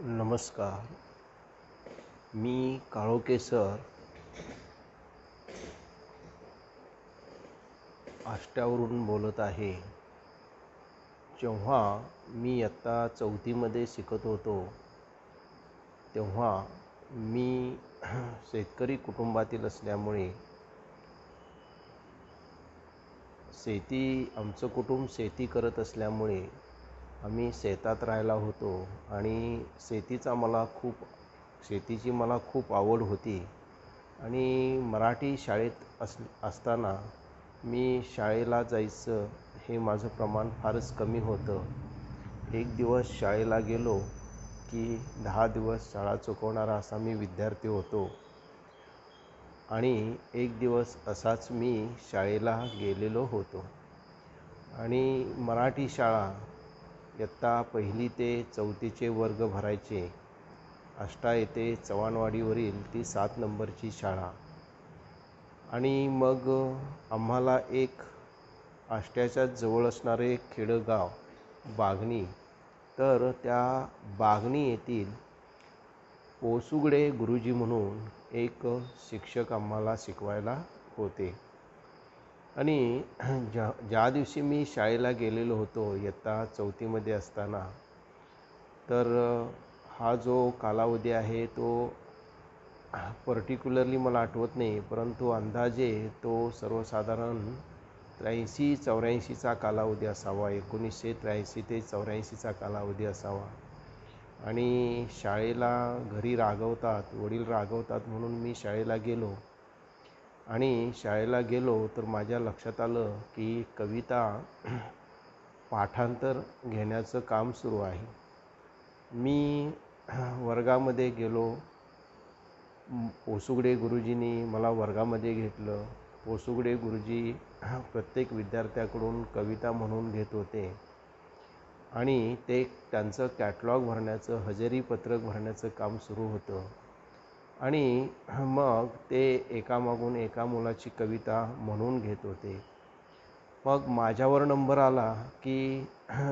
नमस्कार. मी काळोके सर आष्ट्यावरून बोलत आहे. जेव्हा मी आत्ता चौथीमध्ये शिकत होतो तेव्हा मी शेतकरी कुटुंबातील असल्यामुळे शेती आमचं कुटुंब शेती करत असल्यामुळे आम्ही शेतात राहायला होतो आणि शेतीचा मला खूप शेतीची मला खूप आवड होती. आणि मराठी शाळेत अस असताना मी शाळेला जायचं हे माझं प्रमाण फारच कमी होतं. एक दिवस शाळेला गेलो की दहा दिवस शाळा चुकवणारा असा मी विद्यार्थी होतो. आणि एक दिवस असाच मी शाळेला गेलेलो होतो. आणि मराठी शाळा इयत्ता पहिली ते चौथीचे वर्ग भरायचे. आष्टा येथे चव्हाणवाडीवरील ती सात नंबरची शाळा. आणि मग आम्हाला एक आष्ट्याच्या जवळ असणारे खेडगाव बागणी. तर त्या बागणी येथील पोसुगडे गुरुजी म्हणून एक शिक्षक आम्हाला शिकवायला होते. आणि ज्या ज्या दिवशी मी शाळेला गेलेलो होतो इयत्ता चौथीमध्ये असताना तर हा जो कालावधी आहे तो पर्टिक्युलरली मला आठवत नाही परंतु अंदाजे तो सर्वसाधारण त्र्याऐंशी चौऱ्याऐंशीचा कालावधी असावा एकोणीसशे त्र्याऐंशी ते चौऱ्याऐंशीचा कालावधी असावा. आणि शाळेला घरी रागवतात वडील रागवतात म्हणून मी शाळेला गेलो. आणि शाळेला गेलो तर माझ्या लक्षात आलं की कविता पाठांतर घेण्याचं काम सुरू आहे. मी वर्गामध्ये गेलो. पोसुगडे गुरुजींनी मला वर्गामध्ये घेतलं. पोसुगडे गुरुजी प्रत्येक विद्यार्थ्याकडून कविता म्हणून घेत होते. आणि ते त्यांचं कॅटलॉग भरण्याचं हजेरी पत्रक भरण्याचं काम सुरू होतं. आणि मग ते एकामागून एका मुलाची कविता म्हणून घेत होते. मग माझ्यावर नंबर आला की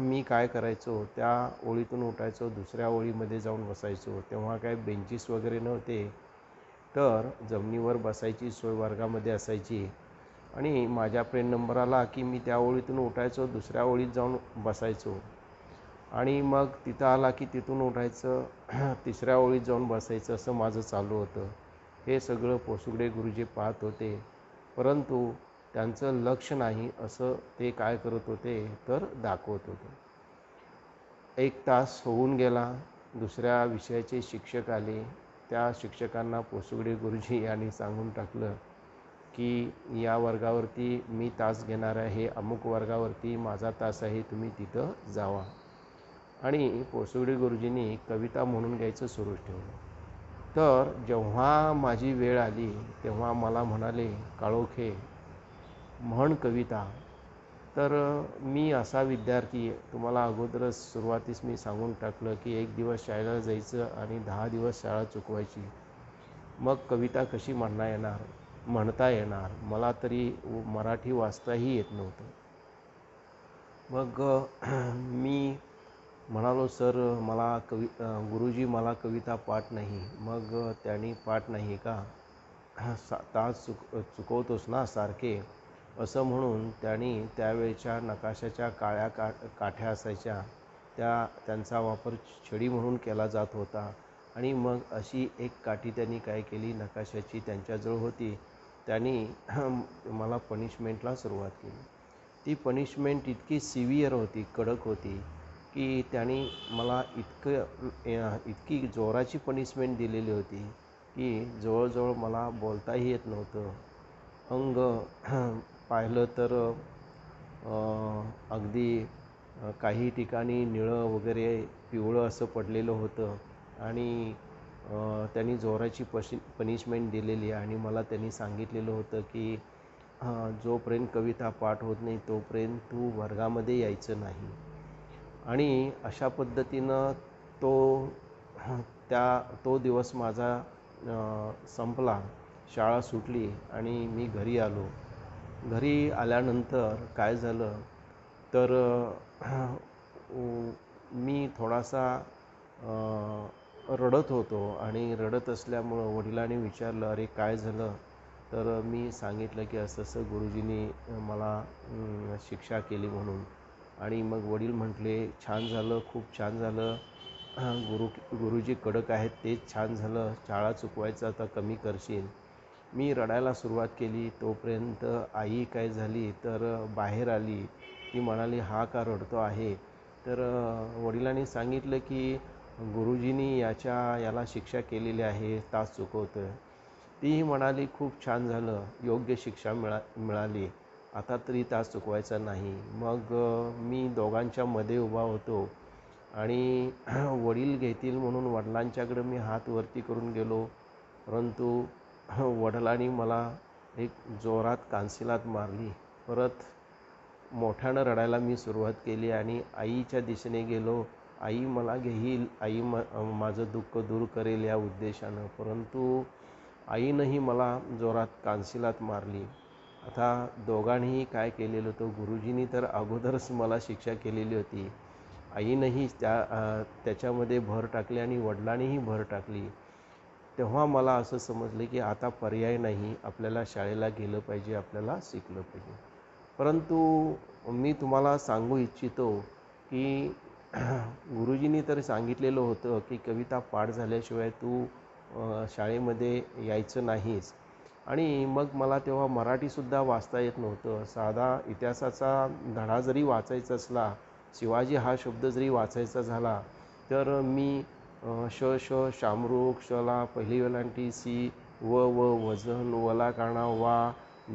मी काय करायचो? त्या ओळीतून उठायचो दुसऱ्या ओळीमध्ये जाऊन बसायचो. तेव्हा काय बेंचीस वगैरे नव्हते तर जमिनीवर बसायची सोय वर्गामध्ये असायची. आणि माझ्या फ्रेंड नंबर आला की मी त्या ओळीतून उठायचो दुसऱ्या ओळीत जाऊन बसायचो. आणि मग तिथं आला की तिथून उठायचं तिसऱ्या ओळीत जाऊन बसायचं असं माझं चालू होतं. हे सगळं पोसुगडे गुरुजी पाहत होते. परंतु त्यांचं लक्ष नाही असं ते काय करत होते तर दाखवत होते. एक तास होऊन गेला दुसऱ्या विषयाचे शिक्षक आले. त्या शिक्षकांना पोसुगडे गुरुजी यांनी सांगून टाकलं की या वर्गावरती मी तास घेणार आहे अमुक वर्गावरती माझा तास आहे तुम्ही तिथं जावा. आणि पोसुगडे गुरुजींनी कविता म्हणून घ्यायचं सुरू ठेवलं. तर जेव्हा माझी वेळ आली तेव्हा मला म्हणाले काळोखे म्हण कविता. तर मी असा विद्यार्थी तुम्हाला अगोदरच सुरुवातीस मी सांगून टाकलं की एक दिवस शाळेला जायचं आणि दहा दिवस शाळा चुकवायची. मग कविता कशी म्हणता येणार? म्हणता येणार. मला तरी मराठी वाचताही येत नव्हतं. मग मी म्हणालो सर मला कवि गुरुजी मला कविता पाठ नाही. मग त्यांनी पाठ नाही का? सा तास चुक चुकवतोस ना सारखे? असं म्हणून त्यांनी त्यावेळच्या नकाशाच्या काळ्या का काठ्या असायच्या. त्या त्यांचा वापर छडी म्हणून केला जात होता. आणि मग अशी एक काठी त्यांनी काय केली? नकाशाची त्यांच्याजवळ होती. त्यांनी मला पनिशमेंटला सुरुवात केली. ती पनिशमेंट इतकी सिव्हिअर होती कडक होती. की त्यांनी मला इतकं इतकी जोराची पनिशमेंट दिलेली होती की जवळजवळ मला बोलताही येत नव्हतं. अंग पाहिलं तर अगदी काही ठिकाणी निळं वगैरे पिवळं असं पडलेलं होतं आणि त्यांनी जोराची पशि पनिशमेंट दिलेली आणि मला त्यांनी सांगितलेलं होतं की जोपर्यंत कविता पाठ होत नाही तोपर्यंत तू वर्गामध्ये यायचं नाही. आणि अशा पद्धतीनं तो त्या तो दिवस माझा संपला शाळा सुटली आणि मी घरी आलो. घरी आल्यानंतर काय झालं तर मी थोडासा रडत होतो आणि रडत असल्यामुळं वडिलांनी विचारलं अरे काय झालं? तर मी सांगितलं की असं असं गुरुजींनी मला शिक्षा केली म्हणून. आणि मग वडील म्हटले छान झालं खूप छान झालं. गुरु गुरुजी कडक आहेत तेच छान झालं. शाळा चुकवायचं आता कमी करशील. मी रडायला सुरुवात केली. तोपर्यंत आई काय झाली तर बाहेर आली. ती म्हणाली हा का रडतो आहे? तर वडिलांनी सांगितलं की गुरुजींनी याच्या याला शिक्षा केलेली आहे तास चुकवतं तीही म्हणाली खूप छान झालं. योग्य शिक्षा मिळा मिळाली. आता तरी तास चुकवायचा नाही. मग मी दोघांच्या मध्ये उभा होतो आणि वडील घेतील म्हणून वडिलांच्याकडे मी हात वरती करून गेलो. परंतु वडिलांनी मला एक जोरात कानसिलात मारली. परत मोठ्यानं रडायला मी सुरुवात केली आणि आईच्या दिशेने गेलो. आई मला घेईल. आई म माझं दुःख दूर करेल या उद्देशानं. परंतु आईनंही मला जोरात कानसिलात मारली. आता दोघांनीही काय केलेलं होतं? गुरुजींनी तर अगोदरच मला शिक्षा केलेली होती. आईनंही त्या त्याच्यामध्ये भर टाकली आणि वडिलांनीही भर टाकली. तेव्हा मला असं समजलं की आता पर्याय नाही. आपल्याला शाळेला गेलं पाहिजे आपल्याला शिकलं पाहिजे. परंतु मी तुम्हाला सांगू इच्छितो की गुरुजींनी तर सांगितलेलं होतं की कविता पाठ झाल्याशिवाय तू शाळेमध्ये यायचं नाहीस. आणि मग मला तेव्हा मराठीसुद्धा वाचता येत नव्हतं. साधा इतिहासाचा धडा जरी वाचायचा असला शिवाजी हा शब्द जरी वाचायचा झाला तर मी श श शामरुख शला पहिली वेलांटी सी व व वजन वला काणा वा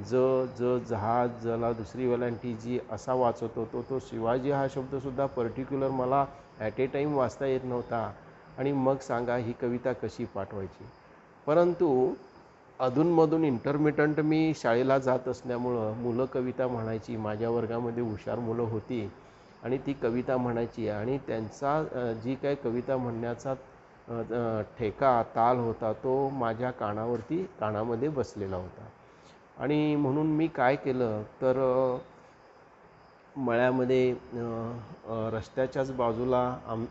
ज ज जहाज जला दुसरी वेलांटी जी असा वाचत होतो. तो शिवाजी हा शब्दसुद्धा पर्टिक्युलर मला ॲट ए टाईम वाचता येत नव्हता. आणि मग सांगा ही कविता कशी पाठवायची? परंतु अधूनमधून इंटरमिटंट मी शाळेला जात असल्यामुळं मुलं कविता म्हणायची माझ्या वर्गामध्ये हुशार मुलं होती आणि ती कविता म्हणायची आणि त्यांचा जी काय कविता म्हणण्याचा ठेका ताल होता तो माझ्या कानावरती कानामध्ये बसलेला होता. आणि म्हणून मी काय केलं तर मळ्यामध्ये रस्त्याच्याच बाजूला आम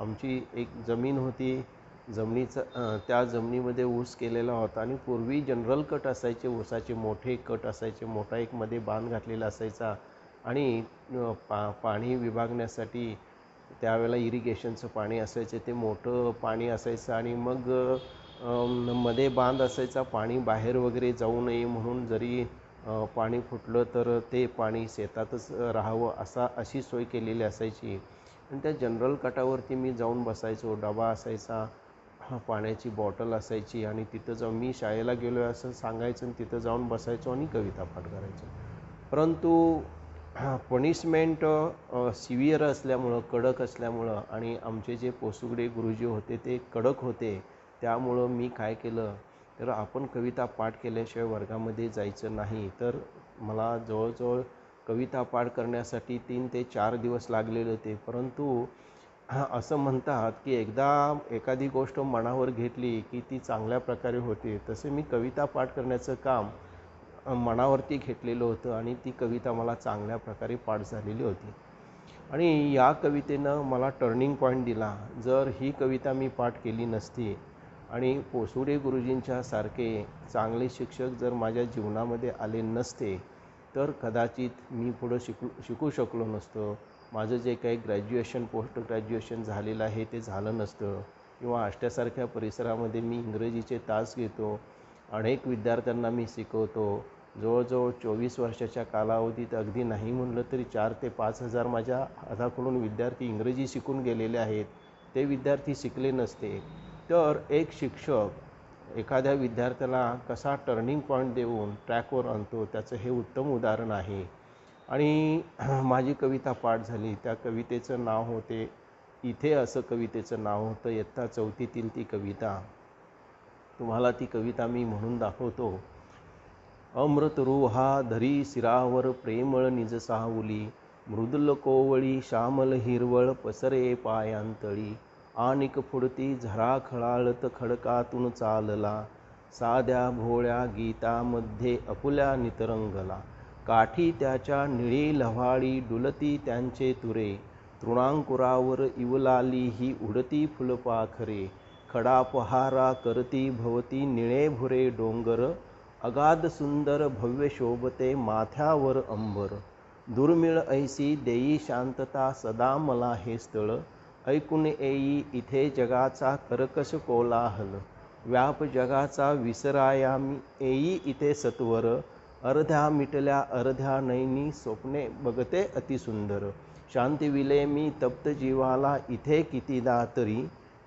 आमची एक जमीन होती. जमिनीचं त्या जमिनीमध्ये ऊस केलेला होता आणि पूर्वी जनरल कट असायचे ऊसाचे मोठे कट असायचे मोठा एक मध्ये बांध घातलेला असायचा आणि पा पाणी विभागण्यासाठी त्यावेळेला इरिगेशनचं पाणी असायचं ते मोठं पाणी असायचं आणि मग मध्ये बांध असायचा पाणी बाहेर वगैरे जाऊ नये म्हणून जरी पाणी फुटलं तर ते पाणी शेतातच राहावं असा अशी सोय केलेली असायची. आणि त्या जनरल कटावरती मी जाऊन बसायचो डबा असायचा पाण्याची बॉटल असायची आणि तिथं जाऊन मी शाळेला गेलो आहे असं सांगायचं आणि तिथं जाऊन बसायचो आणि कविता पाठ करायचो. परंतु पनिशमेंट सिव्हिअर असल्यामुळं कडक असल्यामुळं आणि आमचे जे पोसुगडे गुरुजी होते ते कडक होते त्यामुळं मी काय केलं तर आपण कविता पाठ केल्याशिवाय वर्गामध्ये जायचं नाही. तर मला जवळजवळ कविता पाठ करण्यासाठी तीन ते चार दिवस लागलेले होते. परंतु असं म्हणतात की एकदा एखादी गोष्ट मनावर घेतली की ती चांगल्या प्रकारे होते. तसे मी कविता पाठ करण्याचं काम मनावरती घेतलेलं होतं आणि ती कविता मला चांगल्या प्रकारे पाठ झालेली होती. आणि या कवितेनं मला टर्निंग पॉईंट दिला. जर ही कविता मी पाठ केली नसती आणि पोसुडे गुरुजींच्या सारखे चांगले शिक्षक जर माझ्या जीवनामध्ये आले नसते तर कदाचित मी पुढं शिकू शिकू शकलो नसतो. माझं जे काही ग्रॅज्युएशन पोस्ट ग्रॅज्युएशन झालेलं आहे ते झालं नसतं. किंवा आष्ट्यासारख्या परिसरामध्ये मी इंग्रजीचे तास घेतो अनेक विद्यार्थ्यांना मी शिकवतो. जवळजवळ चोवीस वर्षाच्या कालावधीत अगदी नाही म्हणलं तरी चार ते पाच हजार माझ्या हाताकडून विद्यार्थी इंग्रजी शिकून गेलेले आहेत. ते विद्यार्थी शिकले नसते. तर एक शिक्षक एखाद्या विद्यार्थ्याला कसा टर्निंग पॉईंट देऊन ट्रॅकवर आणतो त्याचं हे उत्तम उदाहरण आहे. आणि माझी कविता पाठ झाली. त्या कवितेचं नाव होते इथे असं कवितेचं नाव होतं इयत्ता चौथीतील ती कविता. तुम्हाला ती कविता मी म्हणून दाखवतो. अमृतरुहा धरी सिरावर प्रेमळ निज साहुली मृदुल कोवळी श्यामल हिरवळ पसरे पायांतळी. आणिक फुडती झरा खळाळत खडकातून चालला साध्या भोळ्या गीतामध्ये अपुल्या नितरंगला. काठी त्याच्या निळी लव्हाळी डुलती त्यांचे तुरे. तृणांकुरावर इवलाली ही उडती फुलपाखरे. खडापहारा करती भवती निळे भुरे डोंगर. अगाध सुंदर भव्य शोभते माथ्यावर अंबर. दुर्मिळ ऐसी देई शांतता सदा मला हे स्थळ. ऐकून येई इथे जगाचा कर्कश कोलाहल. व्याप जगाचा विसरायामी येई इथे सत्वर. अर्ध्या मिटल्या अर्ध्या नैनी स्वप्ने बघते अतिसुंदर शांती विले मी तप्त जीवाला इथे कितीदा तरी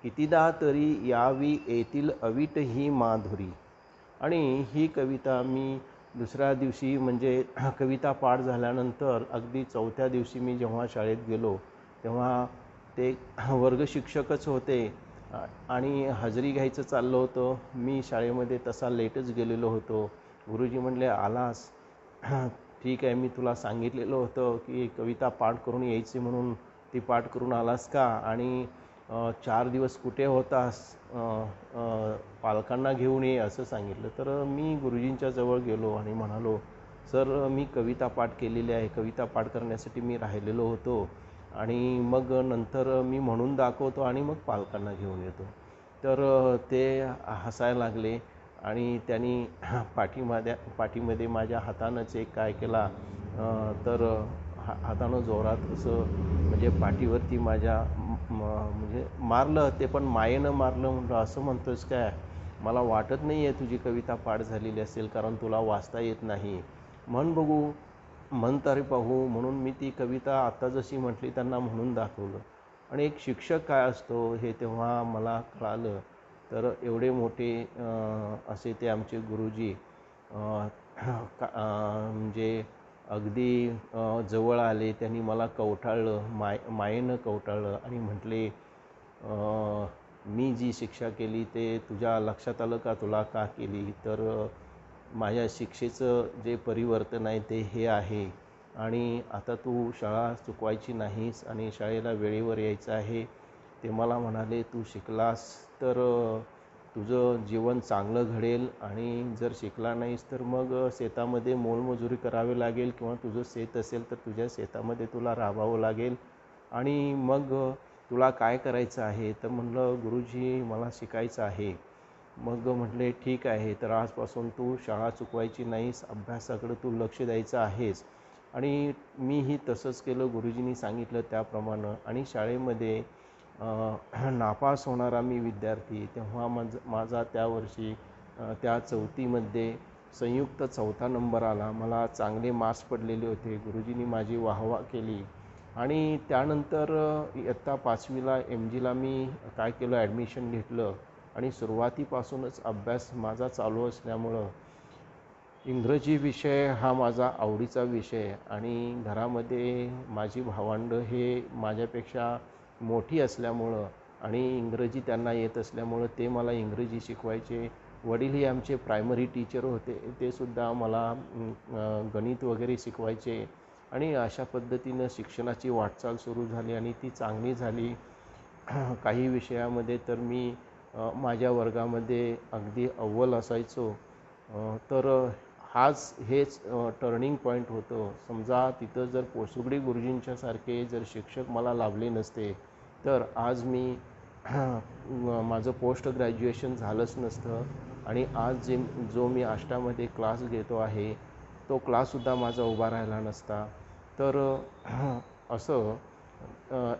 कितीदा तरी यावी येतील अविट ही माधुरी. आणि ही कविता मी दुसऱ्या दिवशी म्हणजे कविता पाठ झाल्यानंतर अगदी चौथ्या दिवशी मी जेव्हा शाळेत गेलो तेव्हा ते वर्ग शिक्षकच होते. आणि हजेरी घ्यायचं चाललं होतं. मी शाळेमध्ये तसा लेटच गेलेलो होतो. गुरुजी म्हणले आलास. ठीक आहे मी तुला सांगितलेलं होतं की कविता पाठ करून यायची म्हणून ती पाठ करून आलास का? आणि चार दिवस कुठे होतास? पालकांना घेऊन ये असं सांगितलं. तर मी गुरुजींच्या जवळ गेलो आणि म्हणालो सर मी कविता पाठ केलेली आहे. कविता पाठ करण्यासाठी मी राहिलेलो होतो. आणि मग नंतर मी म्हणून दाखवतो आणि मग पालकांना घेऊन येतो. तर ते हसायला लागले. आणि त्यांनी पाठीमाद्या पाठीमध्ये माझ्या हातानंच एक काय केला तर हा हातानं जोरात असं म्हणजे पाठीवरती माझ्या म्हणजे मारलं ते पण मायेनं मारलं म्हणलं असं म्हणतोस काय? मला वाटत नाही आहे तुझी कविता पाठ झालेली असेल कारण तुला वाचता येत नाही. म्हण बघू मन तरी पाहू म्हणून मी ती कविता आत्ता जशी म्हटली त्यांना म्हणून दाखवलं. आणि एक शिक्षक काय असतो हे तेव्हा मला कळालं. तर एवढे मोठे असे ते आमचे गुरुजी म्हणजे अगदी जवळ आले. त्यांनी मला कवटाळलं माय मायेनं कवटाळलं आणि म्हटले मी जी शिक्षा केली ते तुझ्या लक्षात आलं का? तुला का केली? तर माझ्या शिक्षेचं जे परिवर्तन आहे ते हे आहे. आणि आता तू शाळा चुकवायची नाहीस आणि शाळेला वेळेवर यायचं आहे. ते मला म्हणाले तू शिकलास तर तुझं जीवन चांगलं घडेल आणि जर शिकला नाहीस तर मग शेतामध्ये मोलमजुरी करावी लागेल किंवा तुझं शेत असेल तर तुझ्या शेतामध्ये तुला राबावं लागेल. आणि मग तुला काय करायचं आहे? तर म्हणलं गुरुजी मला शिकायचं आहे. मग म्हटले ठीक आहे तर आजपासून तू शाळा चुकवायची नाहीस अभ्यासाकडे तू लक्ष द्यायचं आहेस. आणि मीही तसंच केलं गुरुजींनी सांगितलं त्याप्रमाणे. आणि शाळेमध्ये नापास होणारा मी विद्यार्थी तेव्हा माझ माझा त्या वर्षी त्या चौथीमध्ये संयुक्त चौथा नंबर आला. मला चांगले मार्क्स पडलेले होते. गुरुजींनी माझी वाहवा केली. आणि त्यानंतर इयत्ता पाचवीला एम जीला मी काय केलं? ॲडमिशन घेतलं. आणि सुरुवातीपासूनच अभ्यास माझा चालू असल्यामुळं इंग्रजी विषय हा माझा आवडीचा विषय. आणि घरामध्ये माझी भावंडं हे माझ्यापेक्षा मोठी असल्यामुळं आणि इंग्रजी त्यांना येत असल्यामुळं ते मला इंग्रजी शिकवायचे. वडीलही आमचे प्रायमरी टीचर होते. ते सुद्धा मला गणित वगैरे शिकवायचे. आणि अशा पद्धतीनं शिक्षणाची वाटचाल सुरू झाली आणि ती चांगली झाली. काही विषयामध्ये तर मी माझ्या वर्गामध्ये अगदी अव्वल असायचो. तर हाच हेच टर्निंग पॉईंट होतं. समजा तिथं जर पोसुगडी गुरुजींच्यासारखे जर शिक्षक मला लाभले नसते तर आज मी माझं पोस्ट ग्रॅज्युएशन झालंच नसतं. आणि आज जे जो मी आष्टामध्ये क्लास घेतो आहे तो क्लाससुद्धा माझा उभा राहिला नसता. तर असं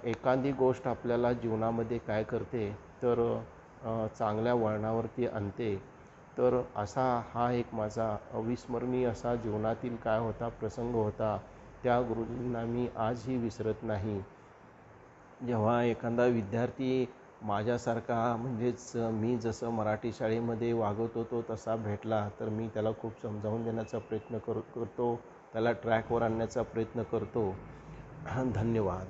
एखादी गोष्ट आपल्याला जीवनामध्ये काय करते तर चांगल्या वळणावरती आणते. तर असा हा एक माझा अविस्मरणीय असा जीवनातील काय होता प्रसंग होता त्या गुरुजींना मी आजही विसरत नाही. जेव्हा एखादा विद्यार्थी माझ्यासारखा म्हणजेच मी जसं मराठी शाळेमध्ये वागत होतो तसा भेटला तर मी त्याला खूप समजावून देण्याचा प्रयत्न कर करतो त्याला ट्रॅकवर आणण्याचा प्रयत्न करतो. धन्यवाद.